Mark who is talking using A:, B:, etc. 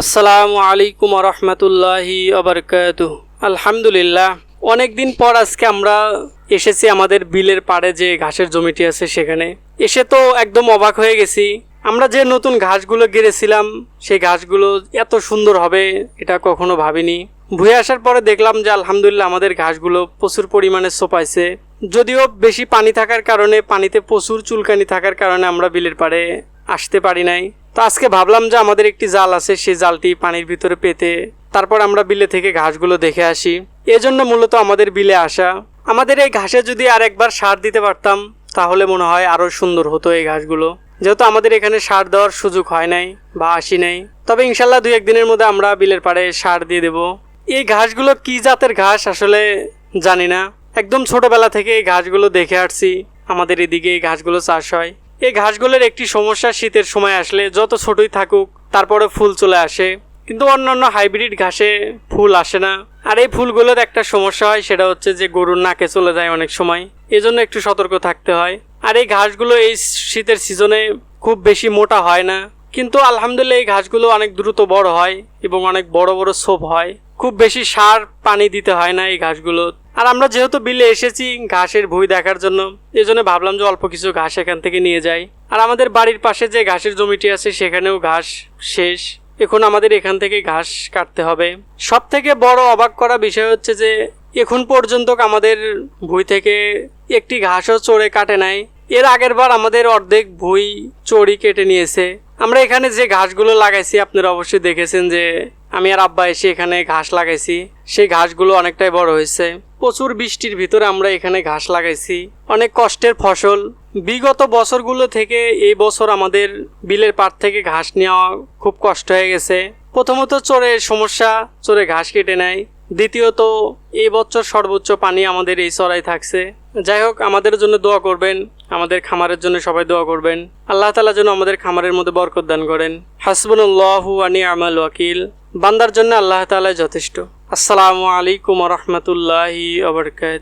A: আসসালামু আলাইকুম রহমতুল্লাহি আবরকাত আলহামদুলিল্লাহ অনেক দিন পর আজকে আমরা এসেছি আমাদের বিলের পাড়ে যে ঘাসের জমিটি আছে সেখানে। এসে তো একদম অবাক হয়ে গেছি। আমরা যে নতুন ঘাসগুলো গেড়েছিলাম, সেই ঘাসগুলো এত সুন্দর হবে, এটা কখনো ভাবিনি। ভুয়ে আসার পরে দেখলাম যে আলহামদুলিল্লাহ আমাদের ঘাসগুলো প্রচুর পরিমাণে সোপাইছে। যদিও বেশি পানি থাকার কারণে, পানিতে প্রচুর চুলকানি থাকার কারণে আমরা বিলের পাড়ে আসতে পারি নাই। তো আজকে ভাবলাম যে আমাদের একটি জাল আছে, সেই জালটি পানির ভিতরে পেতে তারপর আমরা বিলে থেকে ঘাসগুলো দেখে আসি। এজন্য মূলত আমাদের বিলে আসা। আমাদের এই ঘাসে যদি আর একবার সার দিতে পারতাম, তাহলে মনে হয় আরও সুন্দর হতো এই ঘাসগুলো। যেহেতু আমাদের এখানে সার দেওয়ার সুযোগ হয় নাই বা আসি নাই। তবে ইনশাল্লাহ দুই একদিনের মধ্যে আমরা বিলের পাড়ে সার দিয়ে দেব। এই ঘাসগুলো কি জাতের ঘাস আসলে জানি না। একদম ছোটবেলা থেকে এই ঘাসগুলো দেখে আসছি। আমাদের এদিকে এই ঘাসগুলো চাষ হয়। এই ঘাসগুলোর একটি সমস্যা শীতের সময় আসলে যত ছোটই থাকুক তারপরে ফুল চলে আসে। কিন্তু অন্যান্য হাইব্রিড ঘাসে ফুল আসে না। আর এই ফুলগুলোর একটা সমস্যা হয়, সেটা হচ্ছে যে গরুর নাকে চলে যায় অনেক সময়। এজন্য একটু সতর্ক থাকতে হয়। আর এই ঘাসগুলো এই শীতের সিজনে খুব বেশি মোটা হয় না। কিন্তু আলহামদুলিল্লাহ এই ঘাসগুলো অনেক দ্রুত বড় হয় এবং অনেক বড় বড় সোপ হয়। খুব বেশি সার পানি দিতে হয় না এই ঘাসগুলো আর আমরা যেহেতু বিলে এসেছি ঘাসের ভুঁই দেখার জন্য এই জন্য ভাবলাম যে অল্প কিছু ঘাস এখান থেকে নিয়ে যাই। আর আমাদের বাড়ির পাশে যে ঘাসের জমিটি আছে, সেখানেও ঘাস শেষ। এখন আমাদের এখান থেকে ঘাস কাটতে হবে। সব থেকে বড় অবাক করা বিষয় হচ্ছে যে, এখন পর্যন্ত আমাদের ভুঁই থেকে একটি ঘাসও চড়ে কাটে নাই। এর আগের বার আমাদের অর্ধেক ভুঁই চড়ি কেটে নিয়েছে। আমরা এখানে যে ঘাসগুলো লাগাইছি, আপনারা অবশ্যই দেখেছেন যে, আমি আর আব্বা এসে এখানে ঘাস লাগাইছি। সেই ঘাসগুলো অনেকটাই বড় হয়েছে। প্রচুর বৃষ্টির ভিতরে আমরা এখানে ঘাস লাগাইছি। অনেক কষ্টের ফসল। বিগত বছরগুলো থেকে এই বছর আমাদের বিলের পাড় থেকে ঘাস নেওয়া খুব কষ্ট হয়ে গেছে। প্রথমত চোরের সমস্যা, চোরে ঘাস কেটে নেয়। দ্বিতীয়ত, এই বছর সর্বোচ্চ পানি আমাদের এই চড়াই থাকছে। যাই হোক, আমাদের জন্য দোয়া করবেন। আমাদের খামারের জন্য সবাই দোয়া করবেন। আল্লাহ তালা যেন আমাদের খামারের মধ্যে বরকত দান করেন। হাসবুল্লাহু আনি আমাল ওয়াকিল। বান্দার জন্য আল্লাহ তালা যথেষ্ট। আসসালামু আলাইকুম রহমতুল্লাহি আবরকাত